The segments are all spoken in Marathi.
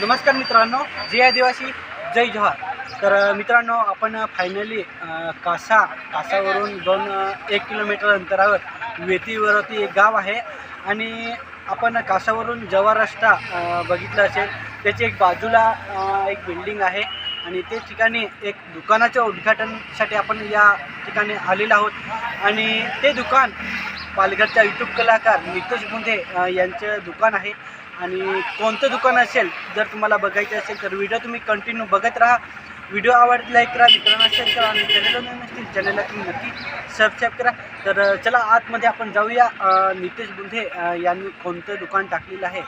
नमस्कार मित्रांनो जय आदिवासी जय जोहार तर मित्रांनो आपण फायनली कासा कासावरून दोन एक किलोमीटर अंतरावर वेतीवरती एक गाव आहे. आणि आपण कासावरून जवा रस्ता बघितला असेल त्याची एक बाजूला एक बिल्डिंग आहे. आणि ते ठिकाणी एक दुकानाच्या उद्घाटनासाठी आपण या ठिकाणी आलेलो आहोत. आणि ते दुकान पालघरच्या यूट्यूब कलाकार नितेश बुंदे यांचं दुकान आहे. आणि कोणतं दुकान असेल जर तुम्हाला बघायचं असेल तर व्हिडिओ तुम्ही कंटिन्यू बघत राहा. व्हिडिओ आवडला लाईक करा मित्रांना शेअर करा आणि चॅनलला नसतील चॅनलला तुम्ही नक्की सबस्क्राईब करा. तर चला आतमध्ये आपण जाऊया. नितेश बुंधे यांनी कोणतं दुकान टाकलेलं आहे?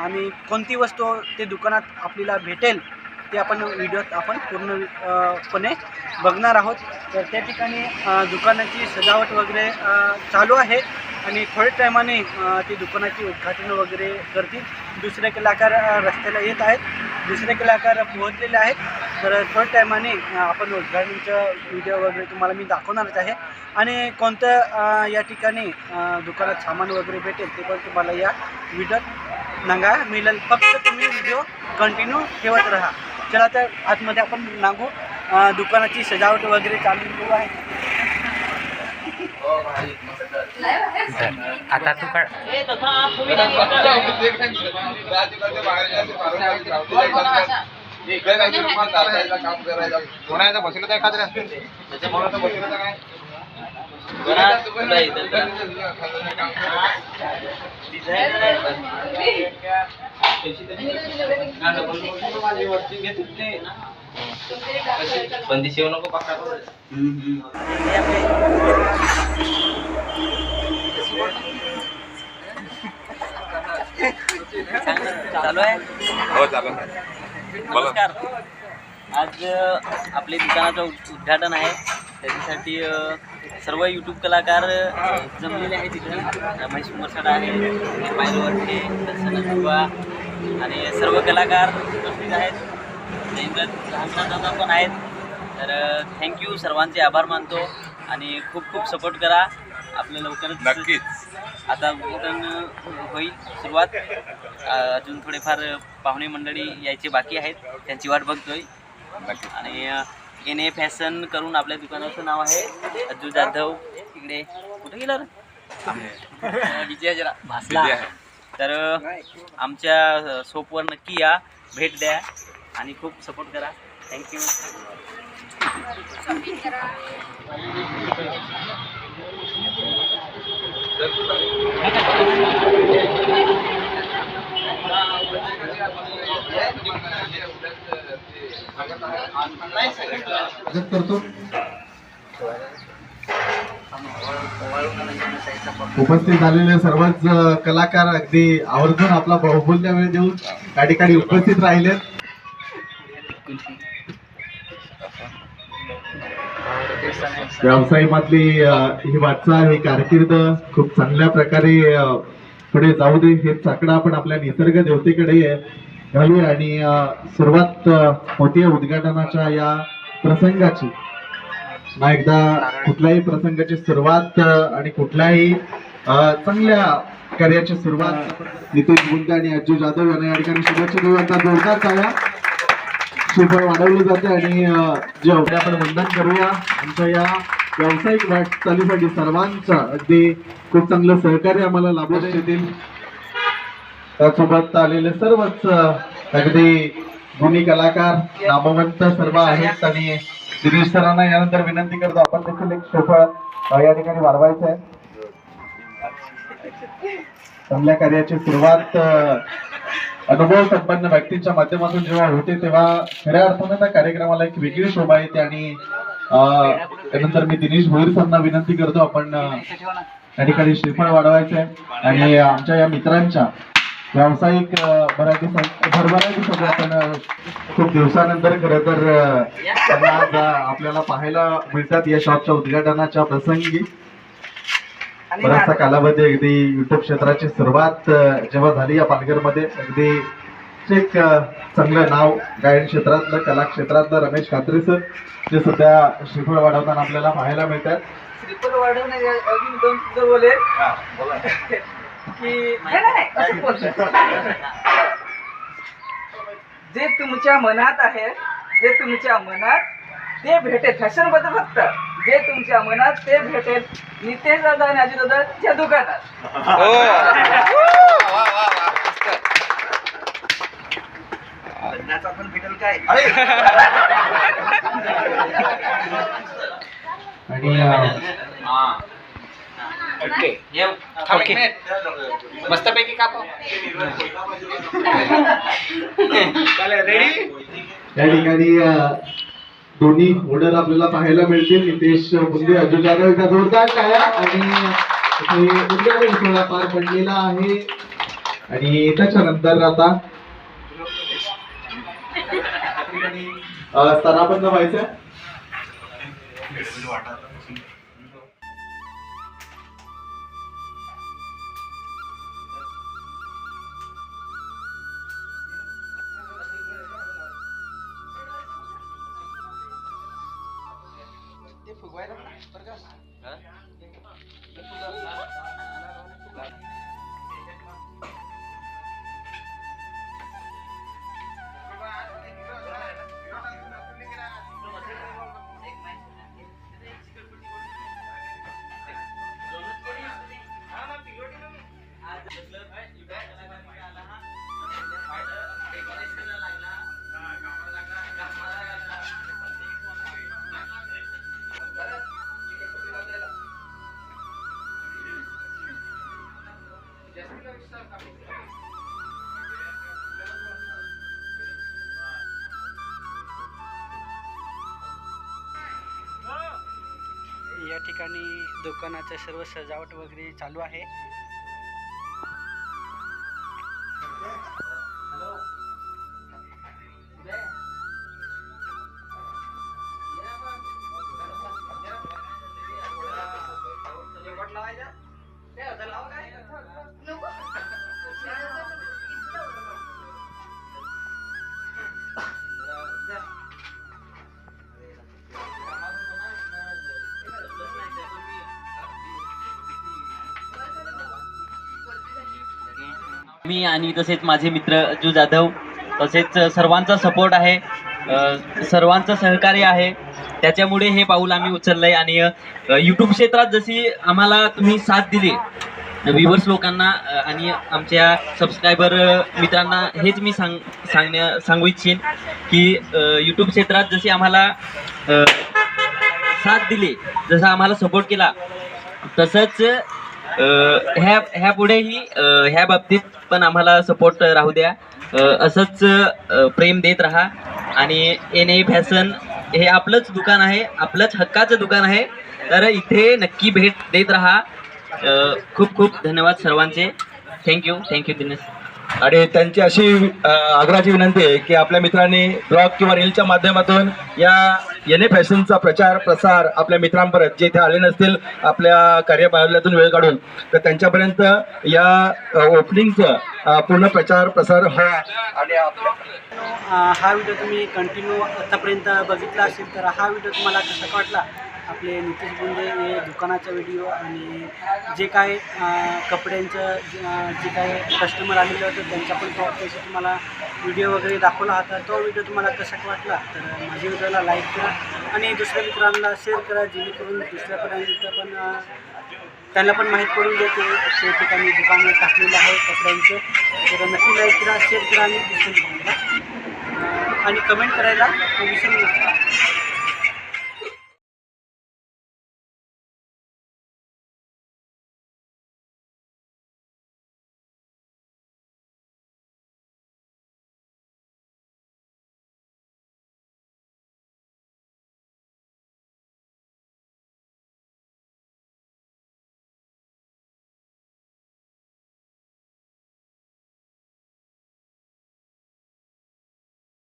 आणि कोणती वस्तू ते दुकानात आपल्याला भेटेल? ते आपण व्हिडिओत आपण पूर्णपणे बघणार आहोत. तर त्या ठिकाणी दुकानाची सजावट वगैरे चालू आहे आणि थोड्या टायमाने ती दुकानाची उद्घाटन वगैरे करतील. दुसरे कलाकार रस्त्याला येत आहेत. दुसरे कलाकार पोहोचलेले आहेत. तर थोड्या टायमाने आपण उद्घाटनचा व्हिडिओ वगैरे तुम्हाला मी दाखवणारच आहे. आणि कोणतं या ठिकाणी दुकानात सामान वगैरे भेटेल ते पण तुम्हाला या व्हिडिओत नंगा मिळेल. फक्त तुम्ही व्हिडिओ कंटिन्यू ठेवत राहा. चला तर आतमध्ये आपण नागू. दुकानाची सजावट वगैरे चालू आहे. आता तू काढ. कोणाचा बसला तर एखाद्या बसला काय बंदी शिवू नको पाका चालू आहे? हो चालू नमस्कार. आज आपले दुकानाचं उद- उद्घाटन आहे. त्याच्यासाठी सर्व यूट्यूब कलाकार जमलेले आहेत तिथे रमेश मुरसड आहे पायल वरठे दर्शन दुर्वा आणि सर्व कलाकार उपस्थित आहेत. दादा पण आहेत. तर थँक्यू सर्वांचे आभार मानतो. आणि खूप खूप सपोर्ट करा. आपलं लवकरच नक्कीच. आता उद्घाटन होईल सुरुवात. अजून थोडेफार पाहुणे मंडळी यायचे बाकी आहेत. त्यांची वाट बघतोय. आणि एन ए फॅशन करून आपल्या दुकानाचं नाव आहे अज्जू जाधव. इकडे कुठे गेला विजय जरा भासला. तर आमच्या शॉपवर नक्की या भेट द्या आणि खूप सपोर्ट करा. थँक्यू स्वागत करतो. उपस्थित झालेले सर्वच कलाकार अगदी आवर्जून आपला बहुमूल्य वेळ देऊन त्या ठिकाणी उपस्थित राहिले व्यवसायामधली ही वाटचाल ही कारकीर्द खूप चांगल्या प्रकारे पुढे जाऊ दे हे चाकडं आपण आपल्या निसर्ग देवतेकडे घालूया आणि सुरुवात होतीये उद्घाटनाच्या या प्रसंगाची ना एकदा कुठल्याही प्रसंगाची सुरुवात आणि कुठल्याही चांगल्या कार्याची सुरुवात. नितीश गुंड आणि अज्जू जाधव यांना या ठिकाणी शुभेच्छा देऊ जोरदार टाळ्या श्रीफळ वाढवली जाते आणि जे आपण वंदन करूया. आमच्या या व्यावसायिक वाटचालीसाठी सर्वांचं अगदी खूप चांगलं सहकार्य आम्हाला लाभू देतील. त्यासोबत आलेले सर्वच अगदी गुणी कलाकार नामवंत सर्व आहेत आणि शिरीष सरांना यानंतर विनंती करतो आपण देखील एक सोफळ या ठिकाणी वाढवायचं आहे. चांगल्या कार्याची सुरुवात अनुभव संपन्न व्यक्तींच्या माध्यमातून जेव्हा होते तेव्हा खऱ्या अर्थानं त्या कार्यक्रमाला एक वेगळी शोभा येते आणि अं, त्यानंतर मी दिनेश भोईर सरांना विनंती करतो आपण या ठिकाणी श्रीफळ वाढवायचं आहे. आणि आमच्या या मित्रांच्या व्यावसायिक सं- भरभराटी आपण खूप दिवसानंतर खरं तर त्यांना आज आपल्याला पाहायला मिळतात या शॉपच्या उद्घाटनाच्या प्रसंगी. बराचसा कालावधी अगदी युट्यूब क्षेत्राची सुरुवात जेव्हा झाली या पालघरमध्ये अगदी एक चांगलं नाव गायन क्षेत्रातलं कला क्षेत्रातलं रमेश कात्रे सर जे सध्या श्रीफळ वाढवताना आपल्याला पाहायला मिळतात. ट्रिपल वाढवून की नाही नाही, नाही असं बोल. जे तुमच्या मनात आहे जे तुमच्या मनात ते भेटेल. फॅशनबद्दल फक्त. जे तुमच्या मनात ते भेटेल. नितेश दादा आणि अजित दादाच्या दुकानात. आणि अ, ओके मस्तपैकी कापा या ठिकाणी दोन्ही ऑर्डर आपल्याला पाहायला मिळतील. नितेश बुंदे अजून जाधव एकदा जोरदार टाळ्या आणि इथे उद्घाटन सोहळा पार पडलेला आहे. आणि त्याच्यानंतर आता अ, स्तराबद्ध व्हायचं या ठिकाणी दुकानाचं सर्व सजावट वगैरे चालू आहे. मी आणि तसेच माझे मित्र जू जाधव तसेच सर्वांचा सपोर्ट आहे सर्वांचं सहकार्य आहे. त्याच्यामुळे हे पाऊल आम्ही उचललंय आणि यूट्यूब क्षेत्रात जशी आम्हाला तुम्ही साथ दिली व्हिवर्स लोकांना आणि आमच्या सबस्क्रायबर मित्रांना हेच मी सांग सांगण्या सांगू इच्छिन की यूट्यूब क्षेत्रात जशी आम्हाला साथ दिली जसा आम्हाला सपोर्ट केला तसंच ह्या ह्या पुढेही ह्या बाबतीत पण आम्हाला सपोर्ट राहू द्या. असंच प्रेम देत राहा. आणि एन ए फॅशन हे आपलंच दुकान आहे आपलंच हक्काचं दुकान आहे. तर इथे नक्की भेट देत राहा. खूप खूप धन्यवाद सर्वांचे. Thank you thank you Dinesh. आणि त्यांची अशी आग्रहाची विनंती आहे की आपल्या मित्रांनी ब्लॉग किंवा रीलच्या माध्यमातून या एन ए फॅशनचा प्रचार प्रसार आपल्या मित्रांपर्यंत जे इथे आले नसतील आपल्या कार्यपाल्यातून वेळ काढून तर त्यांच्यापर्यंत या ओपनिंगचं पूर्ण प्रचार प्रसार व्हावा आणि हा व्हिडिओ तुम्ही कंटिन्यू आतापर्यंत बघितला असेल तर हा व्हिडिओ तुम्हाला कसा वाटला? आपले नितीश बोंडे हे दुकानाचा व्हिडिओ आणि जे काय कपड्यांचं जे काय कस्टमर आलेले होते त्यांचा पण तो पैसे तुम्हाला व्हिडिओ वगैरे दाखवला होता. तो व्हिडिओ तुम्हाला कसा वाटला? तर माझ्या व्हिडिओला लाईक करा आणि दुसऱ्या मित्रांना शेअर करा जेणेकरून दुसऱ्यापर्यंत पण त्यांना पण माहीत पडून देते ते ठिकाणी दुकान टाकलेलं आहे कपड्यांचं. तर नक्की लाईक करा शेअर करा आणि दुसऱ्या आणि कमेंट करायला विसरू नका.